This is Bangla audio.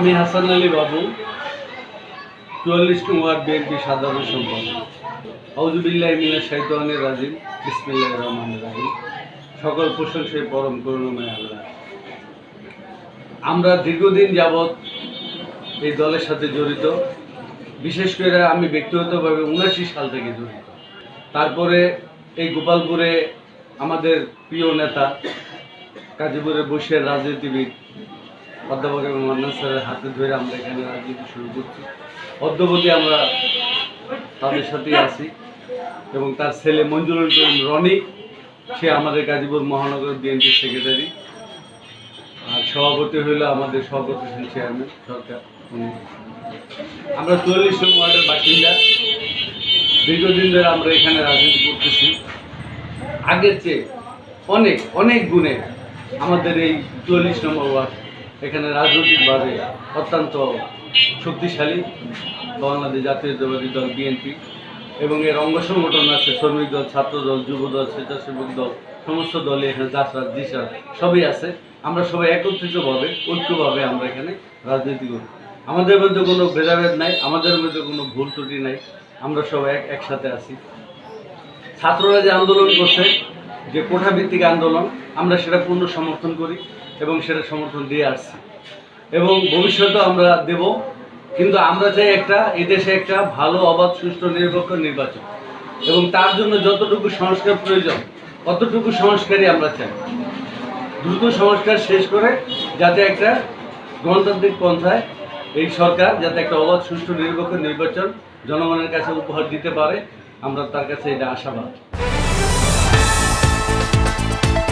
আমি হাসান আলী বাবু চুয়াল্লিশ নং ওয়ার্ড বিএনপি সাধারণ সম্পাদক। আউজুবিল্লাহ মিনা শাহিদানের রাজিম বিসমিল্লাহ রহমান রাহিম। সকল প্রশংসায় পরম করুণাময় আল্লাহ। আমরা দীর্ঘদিন যাবৎ এই দলের সাথে জড়িত। বিশেষ করে আমি ব্যক্তিগতভাবে উনাশি সাল থেকে জড়িত। তারপরে এই গোপালপুরে আমাদের প্রিয় নেতা গাজীপুরে বসে রাজনীতিবিদ অধ্যাপক এবং মান্নান স্যারের হাতে ধরে আমরা এখানে রাজনীতি শুরু করছি। অদ্যবধি আমরা তাদের সাথেই আছি এবং তার ছেলে মঞ্জুরুল করিম রনি, সে আমাদের গাজীপুর মহানগর বিএনপির সেক্রেটারি আর সভাপতি হইল আমাদের সভাপতি চেয়ারম্যান সরকার আমরা চুয়াল্লিশ নং ওয়ার্ডের বাসিন্দা। দীর্ঘদিন ধরে আমরা এখানে রাজনীতি করতেছি। আগের চেয়ে অনেক অনেক গুণে আমাদের এই চুয়াল্লিশ নম্বর ওয়ার্ড এখানে রাজনৈতিকভাবে অত্যন্ত শক্তিশালী বাংলাদেশ জাতীয়তাবাদী দল, বিএনপি, এবং এর অঙ্গ সংগঠন আছে শ্রমিক দল, ছাত্র দল, যুব দল, স্বেচ্ছাসেবক দল, সমস্ত দলে এখানে জাসরাত দিশা সবই আছে। আমরা সবাই একত্রিতভাবে, ঐক্যভাবে আমরা এখানে রাজনীতি করি। আমাদের মধ্যে কোনো ভেদাভেদ নাই, আমাদের মধ্যে কোনো ভুল ত্রুটি নাই। আমরা সবাই এক একসাথে আছি। ছাত্ররা যে আন্দোলন করছে যে কোঠা ভিত্তিক আন্দোলন, আমরা সেটা পূর্ণ সমর্থন করি এবং সেটা সমর্থন দিয়ে আসছি। এবং ভবিষ্যতেও আমরা দেব, কিন্তু আমরা চাই একটা, এই দেশে একটা ভালো, অবাধ, সুষ্ঠু, নিরপেক্ষ নির্বাচন। এবং তার জন্য যতটুকু সংস্কার প্রয়োজন ততটুকু সংস্কারই আমরা চাই। দ্রুত সংস্কার শেষ করে যাতে একটা গণতান্ত্রিক পন্থায় এই সরকার যাতে একটা অবাধ, সুষ্ঠু, নিরপেক্ষ নির্বাচন জনগণের কাছে উপহার দিতে পারে, আমরা তার কাছে এটা আশাবাদ। Bye.